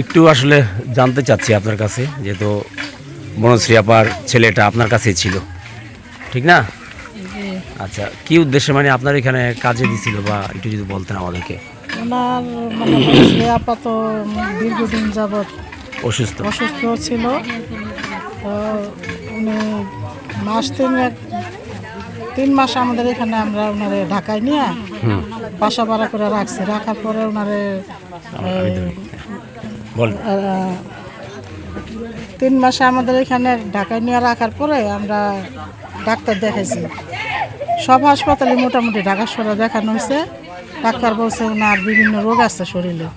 একটু আসলে জানতে চাচ্ছি আপনার কাছে যেহেতু বনশ্রী আপার ছেলেটা আপনার কাছেই ছিল। ঠিক না? আচ্ছা কি উদ্দেশ্যে মানে আপনার এখানে কাজে দিছিল বা একটু যদি বলতেন আমাদেরকে? ওনার মানে আপাতত দীর্ঘদিন যাবৎ অসুস্থ। অসুস্থ ছিল। তো উনি মাস তিন তিন মাস আমাদের এখানে আমরা ওনারে ঢাকায় নিয়ে বাসা ভাড়া করে রাখছি। রাখার পরে ওনারে তিন মাসে আমাদের এখানে ঢাকায় নিয়ে রাখার পরে আমরা ডাক্তার দেখাইছি। সব হাসপাতালে মোটামুটি ঢাকা শহরে দেখানো হয়েছে। ডাক্তার বলছে ওনার বিভিন্ন রোগ আছে শরীরে।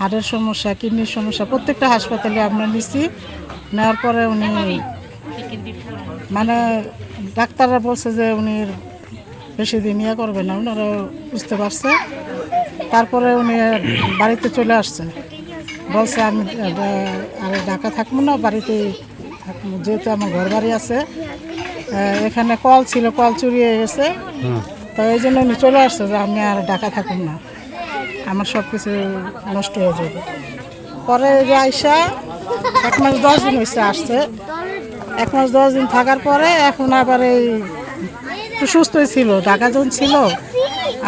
হাড়ের সমস্যা, কিডনির সমস্যা, প্রত্যেকটা হাসপাতালে আমরা নিছি। নেওয়ার পরে উনি মানে ডাক্তাররা বলছে যে উনি বেশি দিন ইয়ে করবে না ওনারা বুঝতে পারছে। তারপরে উনি বাড়িতে চলে আসছে। বলছে আমি আর ঢাকা থাকব না বাড়িতে থাকব যেহেতু আমার ঘর বাড়ি আছে এখানে কল ছিল কল চুরি হয়ে গেছে। তো এই জন্য উনি চলে আসছে যে আমি আর ঢাকা থাকুন না। আমার সব কিছু নষ্ট হয়ে যাবে। পরে যে আইসা এক মাস দশ দিন হয়েছে আসছে এক মাস দশ দিন থাকার পরে এখন আবার এই একটু সুস্থই ছিল ঢাকা যখন ছিল।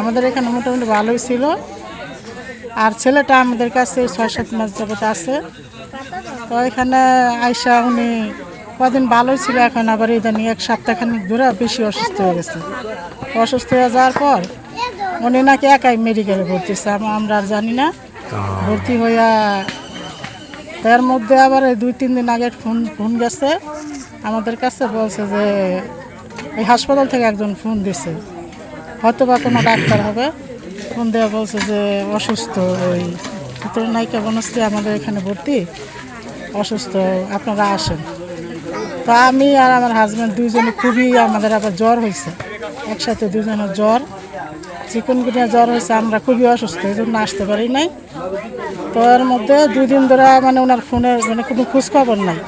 আমাদের এখানে মোটামুটি ভালোই ছিল। আর ছেলেটা আমাদের কাছে ছয় সাত মাস যাবত আছে। তো এখানে আইসা উনি কদিন ভালোই ছিল, এখন আবার ইদানি এক সপ্তাহখানিক ধরে বেশি অসুস্থ হয়ে গেছে। অসুস্থ হয়ে যাওয়ার পর উনি নাকি একাই মেডিকেলে ভর্তি হয়েছে আম- আমরা আর জানি না। ভর্তি হইয়া তার মধ্যে আবার দুই তিন দিন আগে ফোন ফোন গেছে। আমাদের কাছে বলছে যে এই হাসপাতাল থেকে একজন ফোন দিছে হয়তো বা কোনো ডাক্তার হবে। ফোন দেওয়া বলছে যে অসুস্থ ওই। ভিতরে নায়িকা বনশ্রী আমাদের এখানে ভর্তি অসুস্থ আপনারা আসেন। তো আমি আর আমার হাজব্যান্ড দুইজনে খুবই আমাদের আবার জ্বর হয়েছে। একসাথে দুজনের জ্বর চিকনগুনিয়া জ্বর হয়েছে আমরা খুবই অসুস্থ এই জন্য আসতে পারি নাই। তো এর মধ্যে দুই দিন ধরে মানে ওনার ফোনের মানে কোনো খোঁজখবর নাই।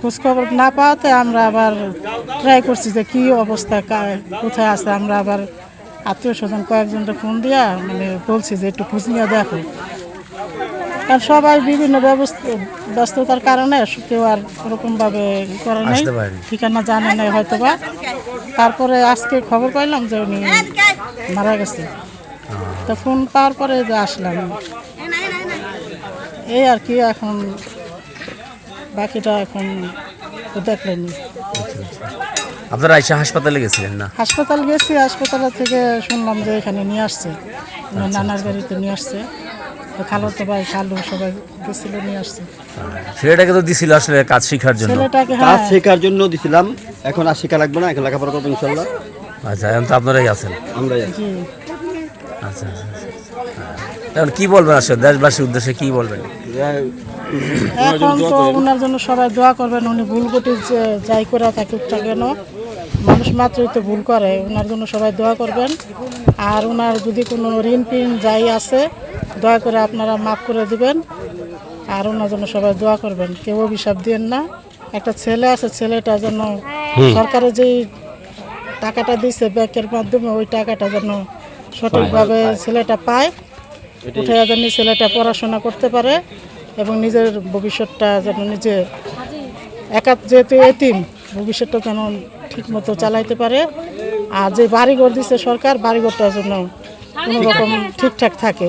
খোঁজখবর না পাওয়াতে আমরা আবার ট্রাই করছি যে কী অবস্থা কোথায় আছে আমরা আবার আত্মীয় স্বজন কয়েকজনকে ফোন দিয়া মানে বলছি যে একটু খোঁজ নিয়ে দেখো। কারণ সবাই বিভিন্ন ব্যবস্থা ব্যস্ততার কারণে কেউ আর ওরকমভাবে করে নাই। ঠিকানা জানে নাই হয়তো বা তারপরে আজকে খবর পাইলাম যে উনি মারা গেছে। তো ফোন পাওয়ার পরে যে আসলাম। এই আর কি এখন বাকিটা এখন দেখলেনি। আপনারা আইসা হাসপাতালে গেছিলেন না? হাসপাতাল গেছি হাসপাতাল থেকে শুনলাম যে এখানে নিয়ে আসছে। নানার বাড়িতে নিয়ে আসছে। তো ভাই খালু সবাই গেছিল নিয়ে আসছে। ছেলেটাকে তো দিছিল আসলে কাজ শেখার জন্য। ছেলেটাকে কাজ হ্যাঁ শেখার জন্য দিছিলাম। এখন আর শেখা লাগবে না এখন লেখাপড়া করব ইনশাল্লাহ। আচ্ছা এখন তো আপনারাই আছেন। আমরা জি। আচ্ছা আচ্ছা আচ্ছা। হ্যাঁ। এখন কি বলবেন আসলে দেশবাসীর উদ্দেশ্যে কি বলবেন? এখন তো ওনার জন্য সবাই দোয়া করবেন উনি ভুল করতে যাই করে থাকুক না কেন মানুষ মাত্রই তো ভুল করে ওনার জন্য সবাই দোয়া করবেন। আর ওনার যদি কোনো ঋণ পিন যাই আছে দয়া করে আপনারা মাফ করে দিবেন। আর ওনার জন্য সবাই দোয়া করবেন। কেউ অভিশাপ দিয়েন না। একটা ছেলে আছে ছেলেটা যেন সরকারের যেই টাকাটা দিছে ব্যাংকের মাধ্যমে ওই টাকাটা যেন সঠিকভাবে ছেলেটা পায় উঠে যেন ছেলেটা পড়াশোনা করতে পারে এবং নিজের ভবিষ্যৎটা যেন নিজে একা যেহেতু এতিম ভবিষ্যৎটা যেন ঠিক মতো চালাইতে পারে। আর যে বাড়িঘর দিচ্ছে সরকার বাড়িঘরটার জন্য কোনো রকম ঠিকঠাক থাকে।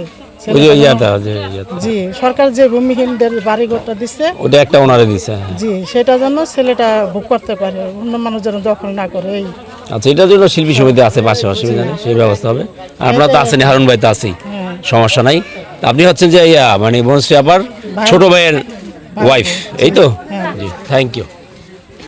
জি সরকার যে ভূমিহীনদের বাড়িঘরটা দিচ্ছে ওটা একটা ওনারে দিছে হ্যাঁ। জি সেটা যেন ছেলেটা ভোগ করতে পারে অন্য মানুষ যেন দখল না করে এই। আচ্ছা এটার জন্য শিল্পী সমিতি আছে পাশে অসুবিধা নেই সেই ব্যবস্থা হবে। আপনারা তো আছেন হারুন ভাই তো আছেই হ্যাঁ। সমস্যা নাই। আপনি হচ্ছেন যে ইয়া মানে বনশ্রী আপার ছোট ভাইয়ের ওয়াইফ এই তো? জি থ্যাংক ইউ